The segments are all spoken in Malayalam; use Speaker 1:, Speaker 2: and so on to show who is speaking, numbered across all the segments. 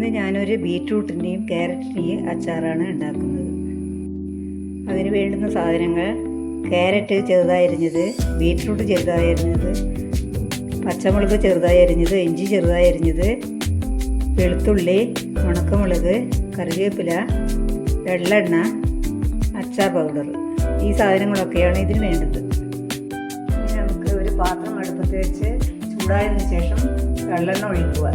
Speaker 1: ഇന്ന് ഞാനൊരു ബീറ്റ്റൂട്ടിന്റെയും ക്യാരറ്റിന്റെയും അച്ചാറാണ് ഉണ്ടാക്കുന്നത്. അതിന് വേണ്ടുന്ന സാധനങ്ങൾ ക്യാരറ്റ് ചെറുതായി അരിഞ്ഞത് ബീറ്റ്റൂട്ട് ചെറുതായി പച്ചമുളക് ചെറുതായി ഇഞ്ചി ചെറുതായി വെളുത്തുള്ളി ഉണക്കമുളക് കറിവേപ്പില വെള്ളെണ്ണ അച്ചാർ പൗഡർ. ഈ സാധനങ്ങളൊക്കെയാണ് ഇതിന് വേണ്ടത്. നമുക്ക് ഒരു പാത്രം അടുപ്പത്ത് വെച്ച് ചൂടായതിനു ശേഷം വെള്ളെണ്ണ ഒഴിക്കുക.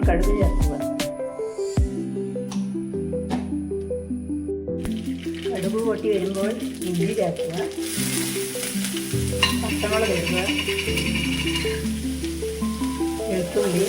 Speaker 1: ടീസ്പൂൺ കടുക് ചേർക്കുക കടുക് പൊട്ടി വരുമ്പോൾ ഇഞ്ചി ചേർക്കുക. പച്ചമുളക് ഇടുക. വെളുത്തുള്ളി.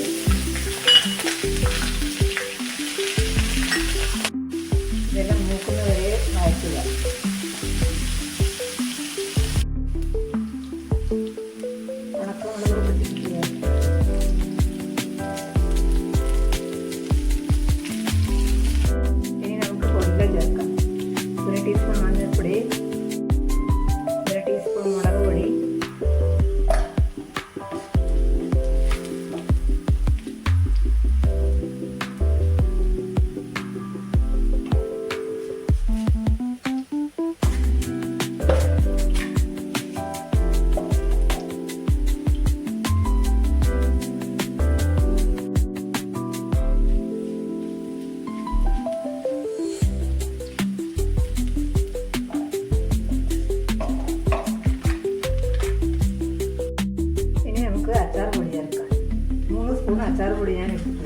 Speaker 1: അച്ചാർ പൊടി ഞാൻ ഇട്ടിട്ടുണ്ട്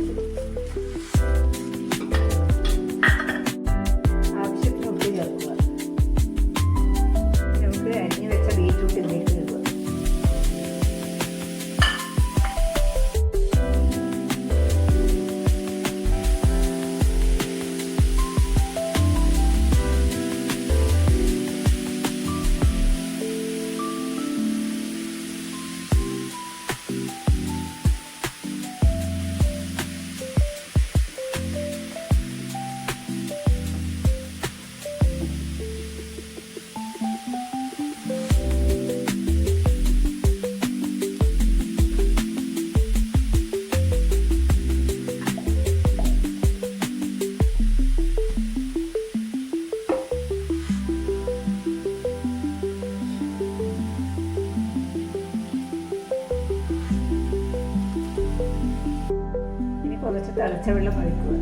Speaker 1: തിളച്ച വെള്ളം ഒഴിക്കുക.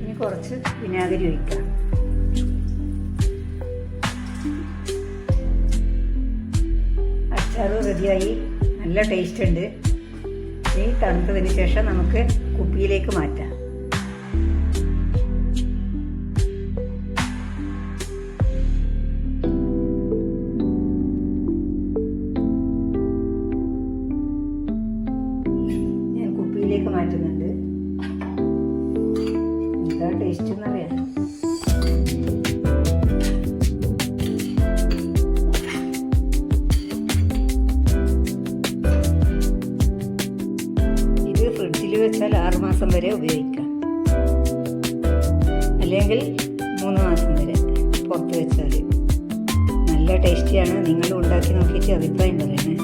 Speaker 1: ഇനി കുറച്ച് വിനാഗിരി ഒഴിക്കാം അച്ചാറ് റെഡിയായി. നല്ല ടേസ്റ്റ് ഉണ്ട്. ഇനി തണുത്തതിന് ശേഷം നമുക്ക് കുപ്പിയിലേക്ക് മാറ്റാം. കുപ്പിയിലേക്ക് മാറ്റുന്നുണ്ട്. എന്താ ടേസ്റ്റ് എന്നറിയാം. ഇത് ഫ്രിഡ്ജിൽ വെച്ചാൽ ആറുമാസം വരെ ഉപയോഗിക്കാം. അല്ലെങ്കിൽ മൂന്ന് മാസം വരെ പുറത്ത് വെച്ചാൽ നല്ല ടേസ്റ്റിയാണ് നിങ്ങൾ ഉണ്ടാക്കി നോക്കിയിട്ട് അഭിപ്രായം പറയണേ.